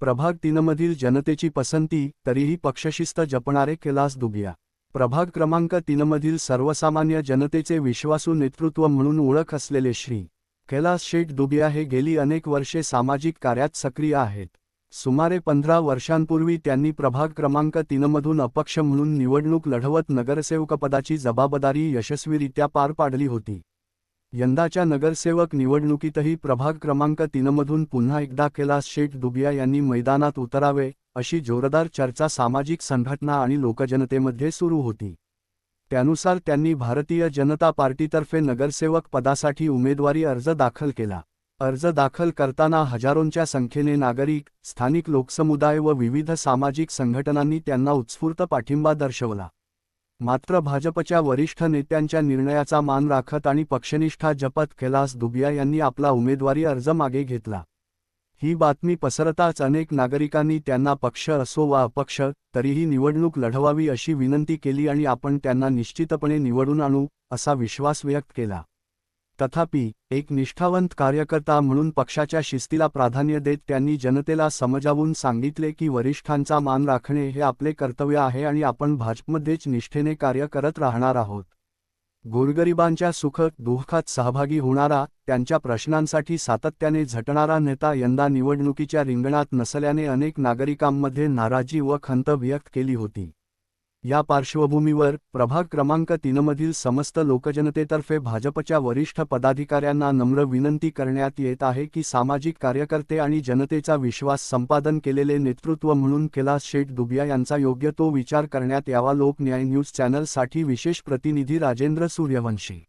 प्रभाग तीनमधील जनतेची पसंती तरीही पक्षशिस्त जपणारे कैलास दुबिया प्रभाग क्रमांक तीनमधील सर्वसामान्य जनतेचे विश्वासू नेतृत्व म्हणून ओळख असलेले श्री. कैलास शेठ दुबिया हे गेली अनेक वर्षे सामाजिक कार्यात सक्रिय आहेत. सुमारे पंधरा वर्षांपूर्वी त्यांनी प्रभाग क्रमांक तीनमधून अपक्ष म्हणून निवडणूक लढवत नगरसेवकपदाची जबाबदारी यशस्वीरित्या पार पाडली होती. यंदाच्या नगरसेवक निवडणुकीतही प्रभाग क्रमांक तीनमधून पुन्हा एकदा कैलास शेठ दुबिया यांनी मैदानात उतरावे अशी जोरदार चर्चा सामाजिक संघटना आणि लोकजनतेमध्ये सुरू होती. त्यानुसार त्यांनी भारतीय जनता पार्टीतर्फे नगरसेवक पदासाठी उमेदवारी अर्ज दाखल केला. अर्ज दाखल करताना हजारोंच्या संख्येने नागरिक स्थानिक लोकसमुदाय व विविध सामाजिक संघटनांनी त्यांना उत्स्फूर्त पाठिंबा दर्शवला. मात्र भाजपच्या वरिष्ठ नेत्यांच्या निर्णयाचा मान राखत आणि पक्षनिष्ठा जपत कैलास दुबिया यांनी आपला उमेदवारी अर्ज मागे घेतला. ही बातमी पसरताच अनेक नागरिकांनी त्यांना पक्ष असो वा अपक्ष तरीही निवडणूक लढवावी अशी विनंती केली आणि आपण त्यांना निश्चितपणे निवडून आणू असा विश्वास व्यक्त केला. तथापि एक निष्ठावंत कार्यकर्ता म्हणून पक्षाच्या शिस्तीला प्राधान्य देत त्यांनी जनतेला समजावून सांगितले की वरिष्ठांचा मान राखणे हे आपले कर्तव्य आहे आणि आपण भाजपमध्येच निष्ठेने कार्य करत राहणार आहोत. गोरगरिबांच्या सुख दुःखात सहभागी होणारा त्यांच्या प्रश्नांसाठी सातत्याने झटणारा नेता यंदा निवडणुकीच्या रिंगणात नसल्याने अनेक नागरिकांमध्ये नाराजी व खंत व्यक्त केली होती. या पार्श्वभूमीवर प्रभाग क्रमांक तीनमधील समस्त लोकजनतेतर्फे भाजपच्या वरिष्ठ पदाधिकाऱ्यांना नम्र विनंती करण्यात येत आहे की सामाजिक कार्यकर्ते आणि जनतेचा विश्वास संपादन केलेले नेतृत्व म्हणून कैलास शेठ दुबिया यांचा योग्य तो विचार करण्यात यावा. लोकन्याय न्यूज चॅनलसाठी विशेष प्रतिनिधी राजेंद्र सूर्यवंशी.